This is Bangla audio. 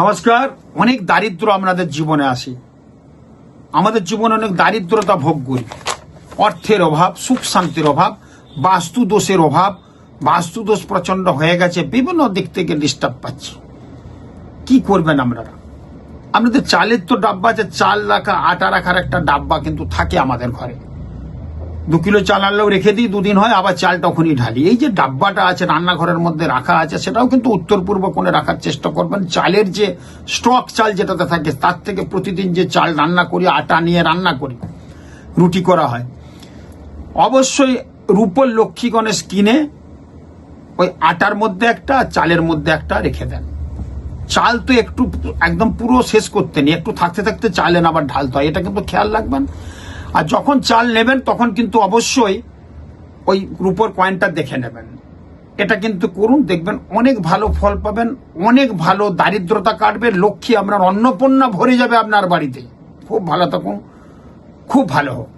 নমস্কার, অনেক দারিদ্র আমাদের জীবনে আসে। আমাদের জীবনে অনেক দারিদ্রতা ভোগ করি। অর্থের অভাব, সুখ শান্তির অভাব, বাস্তু দোষের অভাব, বাস্তু দোষ প্রচণ্ড হয়ে গেছে, বিভিন্ন দিক থেকে ডিস্টার্ব পাচ্ছি। কি করবেন আপনারা আপনাদের চালের তো ডাব্বা আছে, চাল রাখা, আটা রাখার একটা ডাব্বা কিন্তু থাকে আমাদের ঘরে। দু কিলো চাল আনলেও রেখে দিই, দুদিন হয়, আবার চাল তখনই ঢালি। এই যে ডাব্বাটা আছে, রান্নাঘরের মধ্যে রাখা আছে, সেটাও কিন্তু উত্তর পূর্ব কোণে রাখার চেষ্টা করবেন। চালের যে স্টক চাল যেটাতে থাকে, তার থেকে প্রতিদিন যে চাল রান্না করি, আটা নিয়ে রান্না করি, রুটি করা হয়। অবশ্যই রূপর লক্ষ্মী গণেশ কিনে ওই আটার মধ্যে একটা, চালের মধ্যে একটা রেখে দেন। চাল তো একটু, একদম পুরো শেষ করতে নেই, একটু থাকতে থাকতে চালেন আবার ঢালতে হয়, এটা কিন্তু খেয়াল রাখবেন। আর যখন চাল নেবেন, তখন কিন্তু অবশ্যই ওই রুপোর কয়েনটা দেখে নেবেন। এটা কিন্তু করুন, দেখবেন অনেক ভালো ফল পাবেন, অনেক ভালো দারিদ্রতা কাটবে, লক্ষ্মী আপনার অন্নপূর্ণা ভরে যাবে আপনার বাড়িতে। খুব ভালো থাকুন, খুব ভালো হোক।